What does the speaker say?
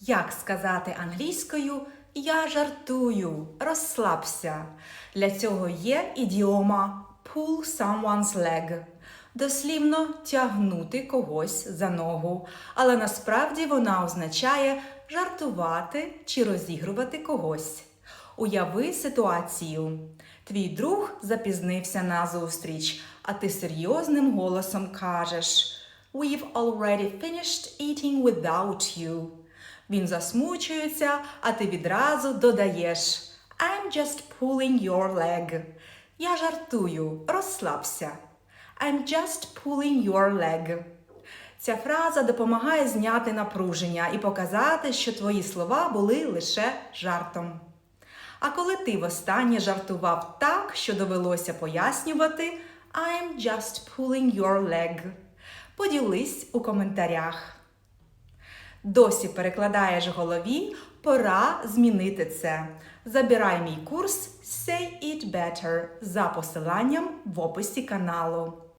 Як сказати англійською Я жартую, розслабся. Для цього є ідіома pull someone's leg. Дослівно тягнути когось за ногу, але насправді вона означає жартувати чи розігрувати когось. Уяви ситуацію. Твій друг запізнився на зустріч, а ти серйозним голосом кажеш We've already finished eating without you. Він засмучується, а ти відразу додаєш I'm just pulling your leg. Я жартую, розслабся. I'm just pulling your leg. Ця фраза допомагає зняти напруження і показати, що твої слова були лише жартом. А коли ти востаннє жартував так, що довелося пояснювати I'm just pulling your leg. Поділись у коментарях. Досі перекладаєш голові, пора змінити це. Забирай мій курс Say It Better за посиланням в описі каналу.